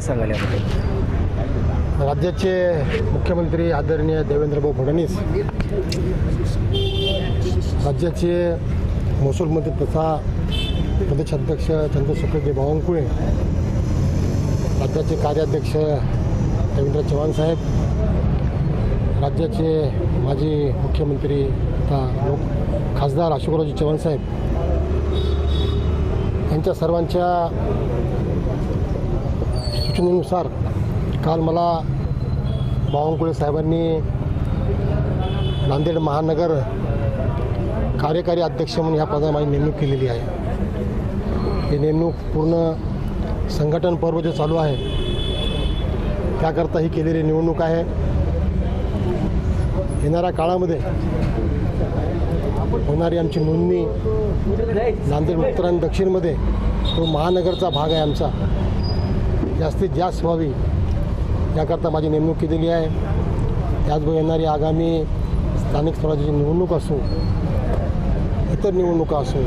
सांगाल याबद्दल? राज्याचे मुख्यमंत्री आदरणीय देवेंद्रभाऊ फडणवीस राज्याचे महसूल मंत्री तथा प्रदेशाध्यक्ष चंद्रशेखरजी बावनकुळे राज्याचे कार्याध्यक्ष रवींद्र चव्हाण साहेब राज्याचे माजी मुख्यमंत्री तथा लोक खासदार अशोकरावजी चव्हाण साहेब यांच्या सर्वांच्या सूचनेनुसार काल मला बावनकुळे साहेबांनी नांदेड महानगर कार्यकारी अध्यक्ष म्हणून ह्या पदाला माझी नेमणूक केलेली आहे. ही नेमणूक पूर्ण संघटन पर्व जे चालू आहे. त्याकरता ही केलेली निवडणूक आहे. येणाऱ्या काळामध्ये होणारी आमची नोंदणी नांदेड उत्तर आणि दक्षिणमध्ये तो महानगरचा भाग आहे आमचा. जास्तीत जास्त व्हावी याकरता माझी नेमणूक केलेली आहे. त्याचबरोबर येणारी आगामी स्थानिक स्वराज्याची निवडणूक असो इतर निवडणुका असो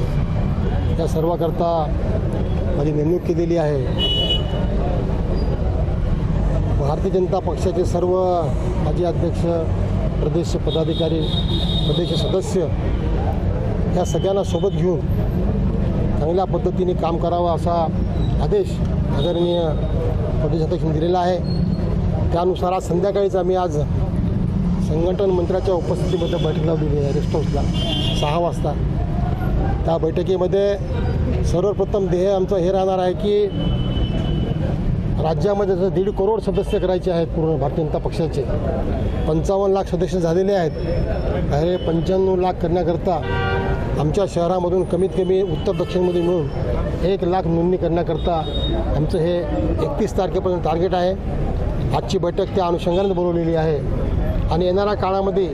या सर्वाकरता माझी नेमणूक केलेली आहे. भारतीय जनता पक्षाचे सर्व माजी अध्यक्ष प्रदेश पदाधिकारी प्रदेश सदस्य या सगळ्यांना सोबत घेऊन चांगल्या पद्धतीने काम करावं असा आदेश आदरणीय प्रदेशाध्यक्ष दिलेला आहे. त्यानुसार आज संध्याकाळीच आम्ही आज संघटन मंत्र्याच्या उपस्थितीमध्ये बैठक लावलेली आहे रेस्ट हाऊसला सहा वाजता. त्या बैठकीमध्ये सर्वप्रथम ध्येय आमचं हे राहणार आहे की राज्यामध्ये जसं दीड करोड सदस्य करायचे आहेत पूर्ण भारतीय जनता पक्षाचे पंचावन्न लाख सदस्य झालेले आहेत. हे पंच्याण्णव लाख करण्याकरता आमच्या शहरामधून कमीत कमी उत्तर दक्षिणमध्ये मिळून एक लाख नोंदणी करण्याकरता आमचं हे एकतीस तारखेपर्यंत टार्गेट आहे. आजची बैठक त्या अनुषंगाने बोलवलेली आहे. आणि येणाऱ्या काळामध्ये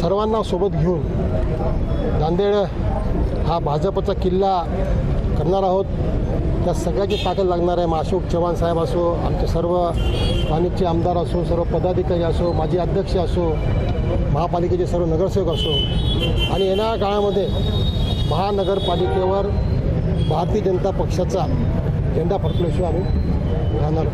सर्वांना सोबत घेऊन नांदेड हा भाजपचा किल्ला करणार आहोत. त्या सगळ्याची ताकद लागणार आहे. मग अशोक चव्हाण साहेब असो आमचे सर्व स्थानिकचे आमदार असो सर्व पदाधिकारी असो माजी अध्यक्ष असो महापालिकेचे सर्व नगरसेवक असो. आणि येणाऱ्या काळामध्ये महानगरपालिकेवर भारतीय जनता पक्षाचा झेंडा फडकल्याशिवाय आम्ही राहणार.